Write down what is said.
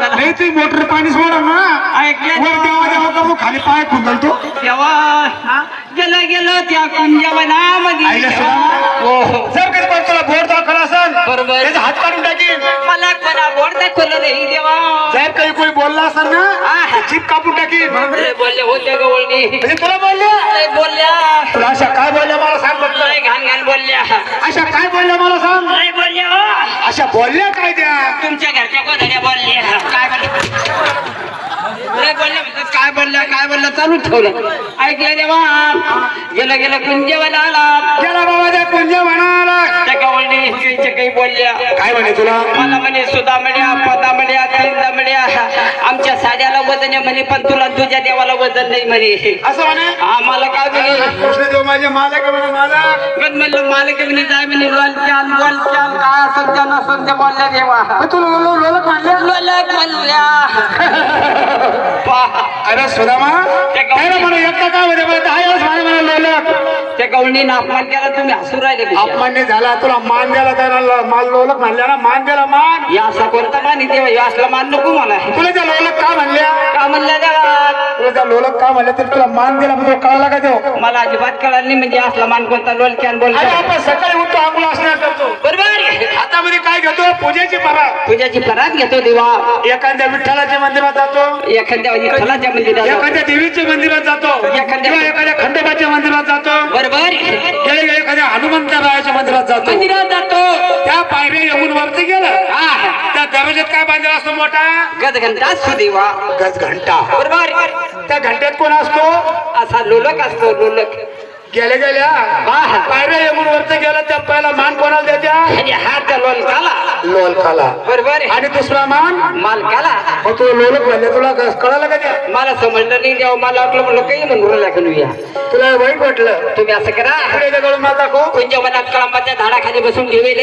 नाही ती मोटर पाणी सोडा ना. ऐकलं वर देवा देवा खाली पाय तेव्हा हा, गेलं गेलं त्या कुंजवनामध्ये आईला सुद्धा हो हो. जर कधी पण तुला बोट दाखवला असेल बरोबर. त्याचा हात काढून टाकीन मला कोणा बोट दाखवलं नाही देवा. जर काही कोणी बोलला असेल ना जीभ कापून टाकीन लय बोलले होते गवळणी. म्हणजे तुला बोलल्या? लय बोलल्या. तुला अशा काय बोलल्या मला सांग फक्त. लय घाण घाण बोलल्या. अशा काय बोलल्या मला सांग. लय बोलल्या हो. अशा बोलल्या काय द्या तुमच्या घरच्या कोणाच्या बोलल्या काय बोलल्या म्हणतात, काय बोलल्या काय बोलल्या चालू ठेवलं. ऐकलं देवा. गेलं गेलं कुंजवन आला गेला बाबा त्या कुंज म्हणाला त्या गवळणी काही काही बोलल्या. काय म्हणे तुला? मला म्हणे सुधा म्हण्या पदा म्हण्या तीनदा म्हण्या आमच्या साड्याला वजन आहे म्हणे पण तुला तुझ्या देवाला वजन नाही म्हणे. असं म्हणे? आम्हाला काय म्हणे? कृष्णदेव माझे मालक म्हणे मालक. पण म्हणलं मालक म्हणे जाय म्हणे लोलचाल लोलचाल काय सध्या न सध्या बोलल्या देवा. तुला लोल- लोलक म्हणल्या लोलक म्हणल्या अरे सुदामा त्या गवळणी- काय रे म्हणे एकटा काय म्हणे? बरं, दहा वेळेस म्हणे म्हणे लोलक त्या गवळणीनं अपमान केला तुम्ही हसू राहिले कशा? अपमान्य झाला तुला मान द्यायला त्याला माल लोलक म्हणल्या ना? मान द्यायला मान. या असा कोणता मान देवा या असला मान नको मला. तुला त्या लोलक का म्हणल्या? का म्हणल्या देवा? तुला त्या लोलक का म्हणल्या? तर तुला मान दिला म्हणजे कळला का तो. मला अजिबात कळलं नाही म्हणजे असला मान कोणता लोलक्यान अरे बोलतो आपण सकाळी उठतो आंघोळ असणार करतो. बरोबर? पूजेची परात. तुझ्याची परात घेतो देवा. एखाद्या विठ्ठलाच्या मंदिरात जातो. एखाद्या विठ्ठलाच्या मंदिरात एखाद्या देवीच्या मंदिरात जातो. एखाद्या- किंवा एखाद्या खंडोबाच्या मंदिरात जातो. बरोबर. गेले एखाद्या हनुमंतरायाच्या मंदिरात जातो. मंदिरात जातो. त्या पायऱ्या येऊन वरती गेलं. हा. त्या दरवाज्यात काय बांधलेला असतो मोठा? गद घंटा असतो देवा. गज घंटा बरोबर. त्या घंट्यात कोण असतो? असा लोलक असतो लोलक. गेल्या गेल्या हा. पायऱ्या येऊन वरती गेलं त्या पहिला मान लोलकाला बरोबर आणि दुसरा मान? मालकाला मग तुला लोलक म्हणले तुला कळालं का मला समजलं नाही देवा मला वाटलं म्हणलं काही म्हणून राहिला का या? तुला वाईट वाटलं. तुम्ही असं करा. इकडे दगडून मला दाखव कुंजवनात कळंबाच्या झाडाखाली बसून ठेवले.